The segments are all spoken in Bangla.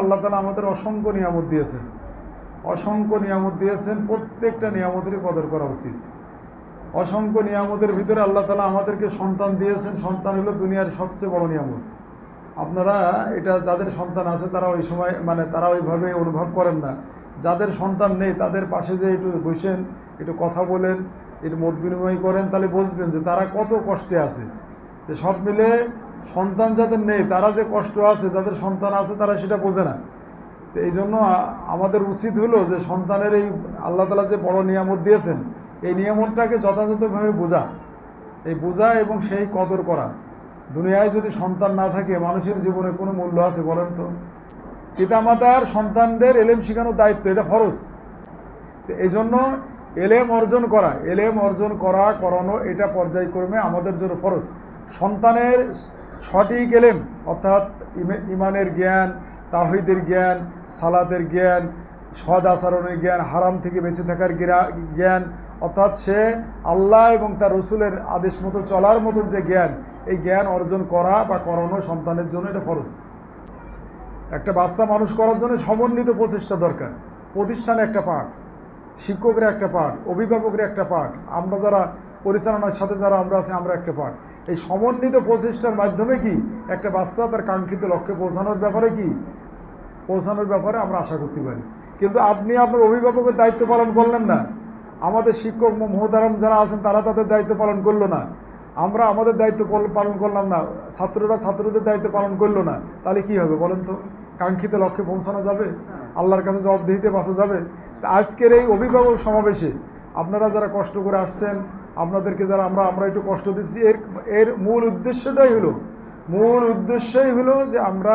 আল্লাহ তালা আমাদের অসংখ্য নিয়ামত দিয়েছেন। অসংখ্য নিয়ামত দিয়েছেন, প্রত্যেকটা নিয়ামতেরই কদর করা উচিত। অসংখ্য নিয়ামতের ভিতরে আল্লাহ তালা আমাদেরকে সন্তান দিয়েছেন, সন্তান হলো দুনিয়ার সবচেয়ে বড় নিয়ামত। আপনারা এটা যাদের সন্তান আছে তারা ওই সময় মানে তারা ওইভাবে অনুভব করেন না। যাদের সন্তান নেই, তাদের পাশে যে একটু বসেন, একটু কথা বলেন, একটু মত বিনিময় করেন, তাহলে বুঝবেন যে তারা কত কষ্টে আছে। সব মিলে সন্তান যাদের নেই, তারা যে কষ্ট আছে, যাদের সন্তান আছে, তারা সেটা বোঝে না। তো এই জন্য আমাদের উচিত হলো যে সন্তানের এই আল্লাহ তালা যে বড় নিয়ামত দিয়েছেন, এই নিয়ামতটাকে যথাযথভাবে বোঝা। এই বোঝা এবং সেই কদর করা। দুনিয়ায় যদি সন্তান না থাকে, মানুষের জীবনে কোনো মূল্য আছে বলেন তো? পিতামাতার সন্তানদের এলেম শেখানোর দায়িত্ব, এটা ফরজ। তো এই জন্য এলেম অর্জন করা, এলেম অর্জন করা, করানো এটা পর্যায়ক্রমে আমাদের জন্য ফরজ। সন্তানের সঠিক এলেম, অর্থাৎ ইমে- ইমানের জ্ঞান তাহিদের জ্ঞান, সালাতের জ্ঞান সদ আচরণের জ্ঞান, হারাম থেকে বেঁচে থাকার জ্ঞান, অর্থাৎ সে আল্লাহ এবং তার রসুলের আদেশ মতো চলার মতো যে জ্ঞান, এই জ্ঞান অর্জন করা বা করানো সন্তানের জন্য এটা ফরজ। একটা বাচ্চা মানুষ করার জন্য সমন্বিত প্রচেষ্টা দরকার। প্রতিষ্ঠানে একটা পাঠ, শিক্ষকের একটা পাঠ, অভিভাবকের একটা পাঠ। আমরা যারা পরিচালনার সাথে যারা আমরা আছি, আমরা একটা পাঠ এই সমন্বিত প্রচেষ্টার মাধ্যমে কি একটা বাচ্চা তার কাঙ্ক্ষিত লক্ষ্যে পৌঁছানোর ব্যাপারে কি? পৌঁছানোর ব্যাপারে আমরা আশা করতে পারি। কিন্তু আপনি আপনার অভিভাবকের দায়িত্ব পালন করলেন না। আমাদের শিক্ষক মহোদারাম যারা আছেন, তারা তাদের দায়িত্ব পালন করল না। আমরা আমাদের দায়িত্ব পালন করলাম না। ছাত্ররা ছাত্রদের দায়িত্ব পালন করল না। তাহলে কি হবে বলেন তো? কাঙ্ক্ষিত লক্ষ্যে পৌঁছানো যাবে? আল্লাহর কাছে জবাবদিহিতে বাঁচা যাবে? তা আজকের এই অভিভাবক সমাবেশে আপনারা যারা কষ্ট করে আসছেন আপনাদেরকে যারা আমরা আমরা একটু কষ্ট দিচ্ছি, এর এর মূল উদ্দেশ্যটাই হলো, মূল উদ্দেশ্যই হলো যে আমরা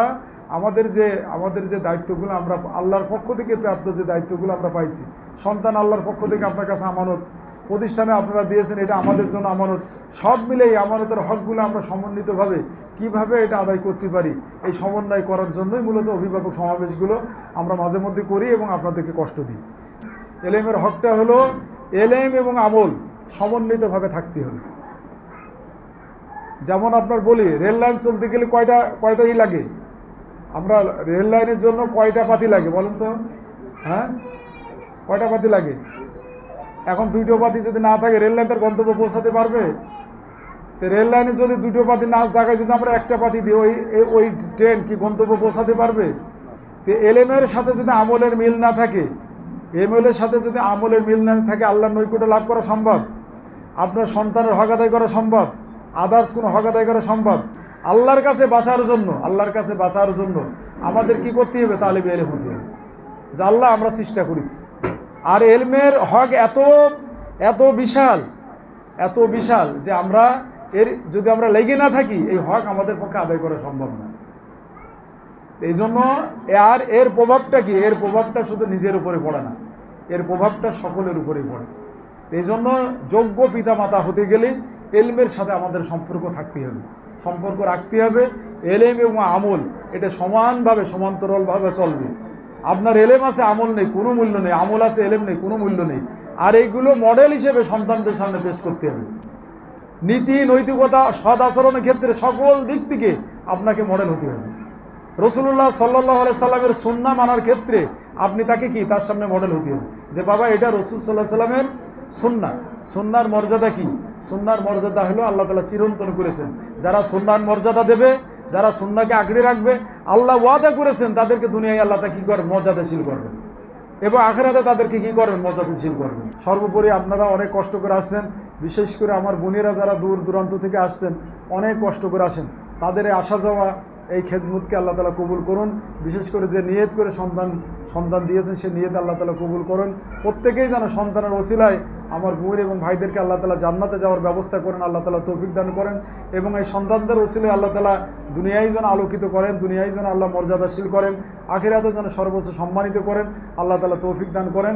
আমাদের যে আমাদের যে দায়িত্বগুলো আমরা, আল্লাহর পক্ষ থেকে প্রাপ্ত যে দায়িত্বগুলো আমরা পাইছি, সন্তান আল্লাহর পক্ষ থেকে আপনার কাছে আমানত, প্রতিষ্ঠানে আপনারা দিয়েছেন এটা আমাদের জন্য আমানত, সব মিলে এই আমানতের হকগুলো আমরা সমন্বিতভাবে কীভাবে এটা আদায় করতে পারি, এই সমন্বয় করার জন্যই মূলত অভিভাবক সমাবেশগুলো আমরা মাঝে মধ্যে করি এবং আপনাদেরকে কষ্ট দিই। এলেমের হকটা হলো এলেম এবং আমল। সমন্বিতভাবে থাকতে হবে। যেমন আপনার বলি, রেল লাইন চলতে গেলে কয়টা কয়টা ই লাগে? আমরা রেল লাইনের জন্য কয়টা পাতি লাগে বলেন তো? হ্যাঁ? কয়টা পাতি লাগে? এখন দুইটো পাতি যদি না থাকে, রেল লাইন তার গন্তব্য পৌঁছাতে পারবে? রেল লাইনে যদি দুটো পাতি না জায়গায় যদি আমরা একটা পাতি দিই ওই ওই ট্রেন কি গন্তব্য পৌঁছাতে পারবে? তো এলেমের সাথে যদি আমলের মিল না থাকে এমএলের সাথে যদি আমলের মিল না থাকে আল্লাহর নৈকুট্য লাভ করা সম্ভব। আপনার সন্তানের হক আদায় করা সম্ভব। আদার্স কোনো হক আদায় করা সম্ভব। আল্লাহর কাছে বাঁচার জন্য, আল্লাহর কাছে বাঁচার জন্য আমাদের কি করতে হবে? তাহলে এলেম হতে হবে। যে আল্লাহ আমরা চেষ্টা করেছি। আর এলমের হক এত এত বিশাল এত বিশাল যে আমরা এর, যদি আমরা লেগে না থাকি, এই হক আমাদের পক্ষে আদায় করা সম্ভব না। এই জন্য আর এর প্রভাবটা কি? এর প্রভাবটা শুধু নিজের উপরে পড়ে না। এর প্রভাবটা সকলের উপরেই পড়ে। এই জন্য যোগ্য পিতামাতা হতে গেলে এলমের সাথে আমাদের সম্পর্ক থাকতে হবে। সম্পর্ক রাখতে হবে। এলেম এবং আমল, এটা সমানভাবে, সমান্তরালভাবে চলবে। আপনার এলেম আছে, আমল নেই, কোনো মূল্য নেই। আমল আছে, এলেম নেই, কোনো মূল্য নেই। আর এইগুলো মডেল হিসেবে সন্তানদের সামনে পেশ করতে হবে। নীতি, নৈতিকতা সদ আচরণের ক্ষেত্রে সকল দিক থেকে আপনাকে মডেল হতে হবে। রসুল্লাহ সাল্লাহ সাল্লামের সুন্না মানার ক্ষেত্রে আপনি তাকে কি? তার সামনে মডেল হতে হবে। যে বাবা, এটা রসুল সাল্লাহ সাল্লামের সুন্না। সুন্নার মর্যাদা কি? সুন্নার মর্যাদা হলো আল্লাহ তালা চিরন্তন করেছেন। যারা সুন্নার মর্যাদা দেবে, যারা সুন্নাকে আঁকড়ে রাখবে, আল্লাহ ওয়াদা করেছেন, তাদেরকে দুনিয়ায় আল্লাহ তা কী করবে মর্যাদাশীল করবে। এবং আখেরাতে তাদেরকে কী করবেন মর্যাদাশীল করবেন সর্বোপরি আপনারা অনেক কষ্ট করে আসছেন। বিশেষ করে আমার বোনেরা যারা দূর দূরান্ত থেকে আসছেন, অনেক কষ্ট করে আসেন। তাদের আসা যাওয়া এই খেদমতকে আল্লাহ তালা কবুল করুন। বিশেষ করে যে নিয়ত করে সন্তান সন্তান দিয়েছেন সে নিয়ত আল্লাহ তালা কবুল করুন। প্রত্যেকেই যেন সন্তানের ওসিলায় আমার বোন এবং ভাইদেরকে আল্লাহ তালা জান্নাতে যাওয়ার ব্যবস্থা করেন, আল্লাহ তালা তৌফিক দান করেন এবং এই সন্তানদের ওসিলায় আল্লাহ তালা দুনিয়ায় যেন আলোকিত করেন, দুনিয়ায় যেন আল্লাহ মর্যাদাশীল করেন আখিরাতে যেন সর্বোচ্চ সম্মানিত করেন, আল্লাহ তালা তৌফিক দান করেন।